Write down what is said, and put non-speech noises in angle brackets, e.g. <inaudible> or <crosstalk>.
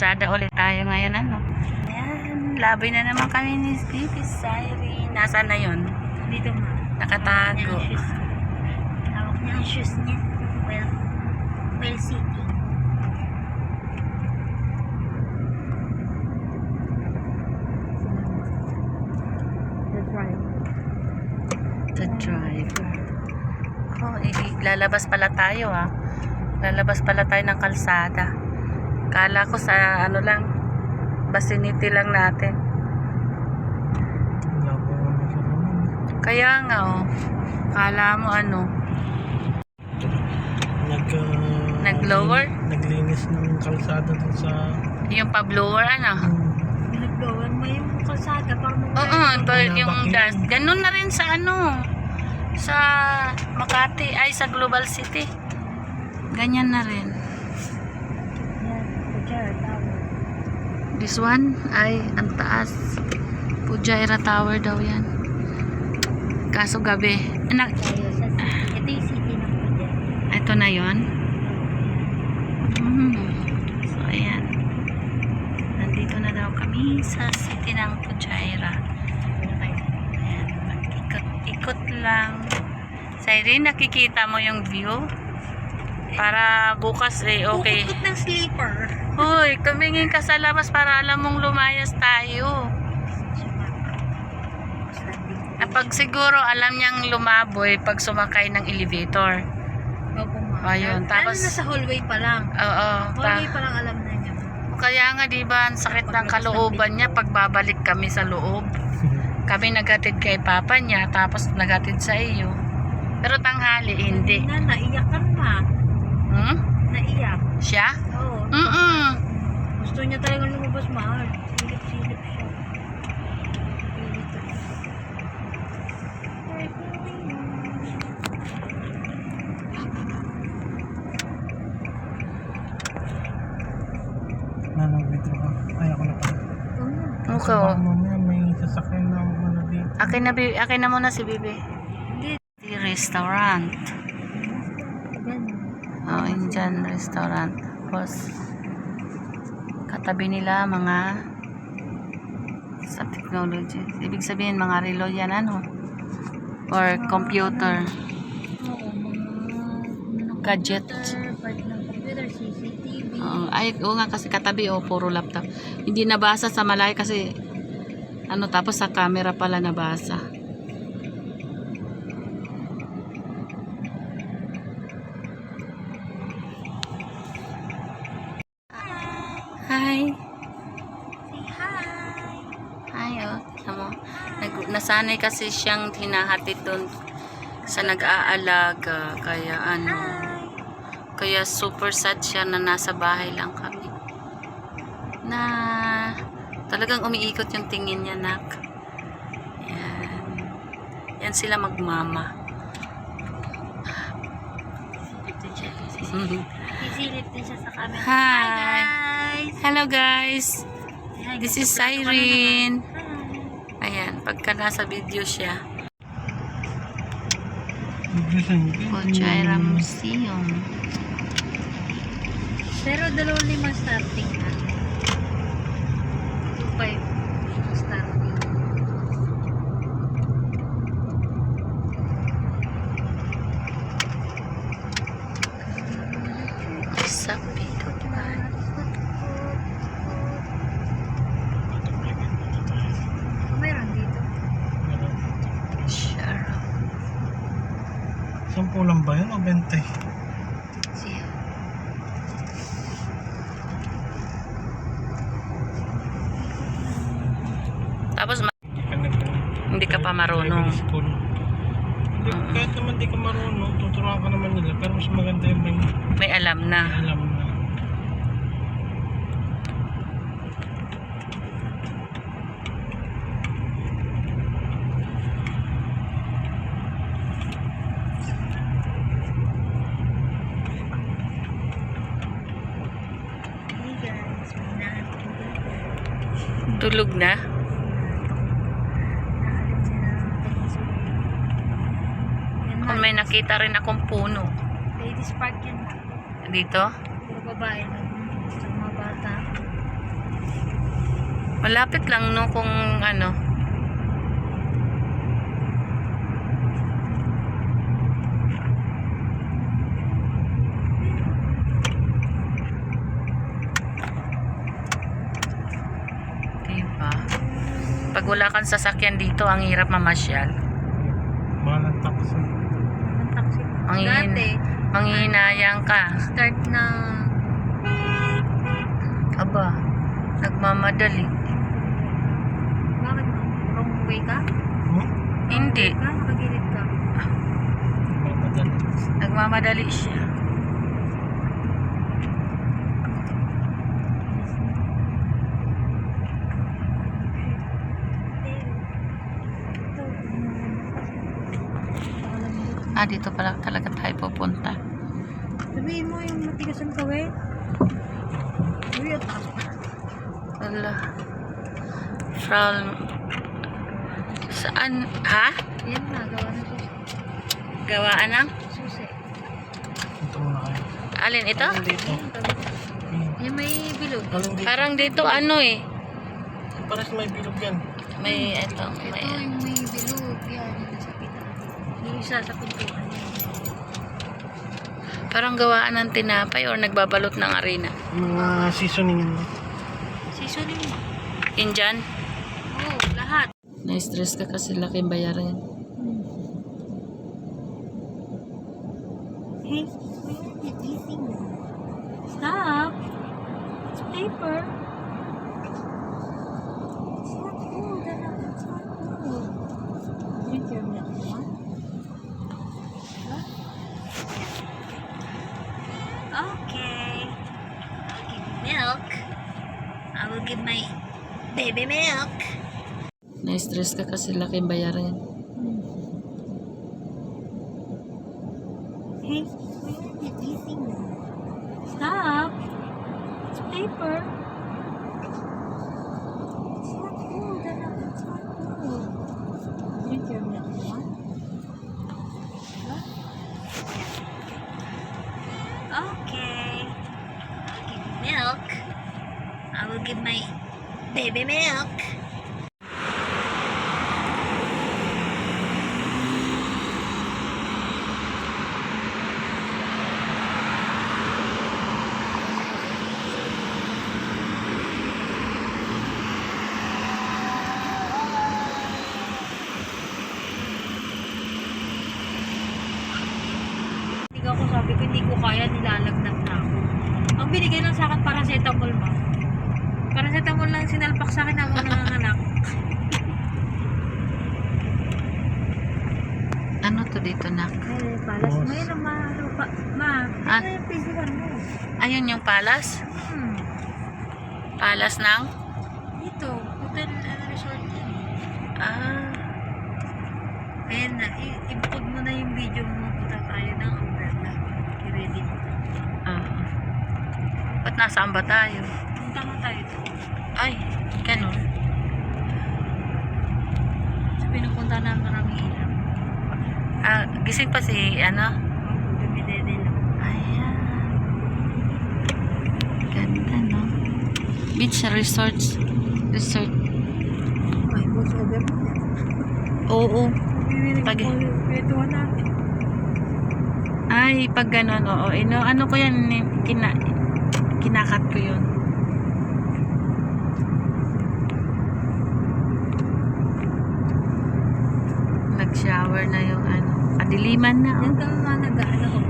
Kalsada ulit tayo ngayon ano. Ayan, labi na naman kami ni Bibi Siren. Nasaan na yun? Dito ma. Nakatago. Hawak niya ang shoes. Niya. Well, well city. The drive. The driver. Oh, eh, lalabas pala tayo ah. Lalabas pala tayo ng kalsada. Kala ko sa ano lang, vicinity lang natin. Kaya nga oh, kala mo ano, Nag, uh, Nag-lower? Naglinis ng kalsada dun sa... yung pa-blower ano. Nag-blowan mo yung kalsada para mo Oo, but yung dust. Ganun na rin sa ano, sa Makati, ay sa Global City. Ganyan na rin. Yan, Pajara Tower. This one ay ang taas. Pujaira Tower daw yan. Kaso gabi. Anak, sa. Ito yung city ng Pajara. ito na yon. Mm. So, ayan. Nandito na daw kami sa city ng Pujaira. Ayan, mag-ikot-ikot lang. Siren, nakikita mo yung view? Para bukas eh, okay. Ikot ng sleeper. Hoy, tumingin ka sa labas para alam mong lumayas tayo. At pag siguro alam niyang lumaboy pag sumakay ng elevator. Opo. Ayun, tapos- Ano nasa hallway pa lang. Oo. Hallway pa lang alam na niya. kaya nga 'di ba, ang sakit ng kalooban niya pag babalik kami sa loob. <laughs> Kami naghatid kay papa niya tapos naghatid sa iyo. Pero tanghali hindi. Na, naiyak ka ma. Hmm? Naiyak. Siya? Gusto niya talagang lumabas mahal. Silip-silip siya. To. Na, nag-withdraw ka. Ay, ako na pala. Okay. Kasi baka mamaya may sasakyan na ano dito. Akin na, bi- akin na muna si Bibi. Hindi. Restaurant. Oh, Indian restaurant. Tapos, katabi nila mga sa technology. Ibig sabihin, mga relo yan, ano? Or computer. Gadget. Oo, ay, oo nga, kasi katabi, oh, puro laptop. Hindi nabasa sa malay kasi, ano, tapos sa camera pala nabasa. Hi. Say hi. Ay, oh. Nag, nasanay kasi siyang hinahatid doon sa nag-aalaga. Kaya ano, Hi. kaya super sad siya na nasa bahay lang kami. Na talagang umiikot yung tingin niya, nak. Yan. Yan sila magmama. Isilip din siya sa camera. Hi. guys. Hello guys. Hi, This guys. is Cyrene. Ayan, pagka nasa video siya. Pujaira Museum. Pero dalawang limang starting na. 2.5 starting. Sa Pituban. Meron dito. Sure. Sampu lang ba yun o 20? Siya. Tapos ma- Hindi ka hindi ka pa marunong. Hindi, kahit naman di ka marunong, tuturuan ka naman nila. Pero mas maganda yung may May alam na. alam Tulog na. Kung may nakita rin akong puno. Ladies park yan. Dito? Puro babae lang. Mga bata. Malapit lang no kung ano. Wala kang sasakyan dito, ang hirap mamasyal. Mahal ang taxi. Ang taxi. Ang hin- Dati, Manghihinayang ka. start na Aba, nagmamadali. bakit? Wrong way ka? Hmm? Hindi, Ka? Nakagilid ka? Mamadali. nagmamadali siya. Ah, dito pala talaga tayo pupunta. Sabihin mo yung matigas ang kawin. Uy. Wala. From... Saan? Ha? Yan na, gawa na susi. Gawaan ng? Susi. Ito muna kayo. Alin ito? Alin dito? Yung may bilog. Alin dito? Parang dito ano eh. Paras may bilog yan. May ito. Ito May, yung may bilog. Yan, yung nasa pita. Yung isa sa pintuan. parang gawaan ng tinapay or nagbabalot ng arena. Mga seasoning yun. Seasoning mo. Yan dyan. Oo, lahat. Na-stress ka kasi laking bayarin. Hey, why are you eating? Stop. It's paper. It's not food. Anak. It's not food. Drink your milk, huh? Huh? Okay. I'll give you milk. I will give my baby milk. Na-stress ka kasi laking bayarin. Hey, why are you eating? Stop. It's paper. It's not food, anak. It's not food. Drink your milk, huh? Huh? Okay. I'll give you milk. I will give my ako sabi ko, hindi ko kaya, nilalagnat na ako. Ang binigay lang sa akin, paracetamol ba? Paracetamol lang sinalpak sa akin ako nanganganak. Ano to dito na? Ay, palas mo yun ang ma, ano ma, Ah. ano yung physical mo? Ayun yung palas? Hmm, Palas ng? dito, hotel ano, resort yan. Ah, Ayan na, ibukod mo na yung video mo, punta tayo ng umbrella. I-ready mo. ah. Ba't nasaan ba tayo? Punta nga tayo to. Ay, ganun. Sa pinupunta na maraming ilaw. Ah, gising pa si, ano? Ayan. Ganda, no? Beach resorts. Resort. May voice over mo yan. Oo. Bibili Pag- kwentuhan natin. Ay, pag ganun, oo. Ino, ano ko yan, eh, kina, kinakat ko yun. Nag-shower na yung ano, kadiliman na. Oh. ka nga nag-ano ko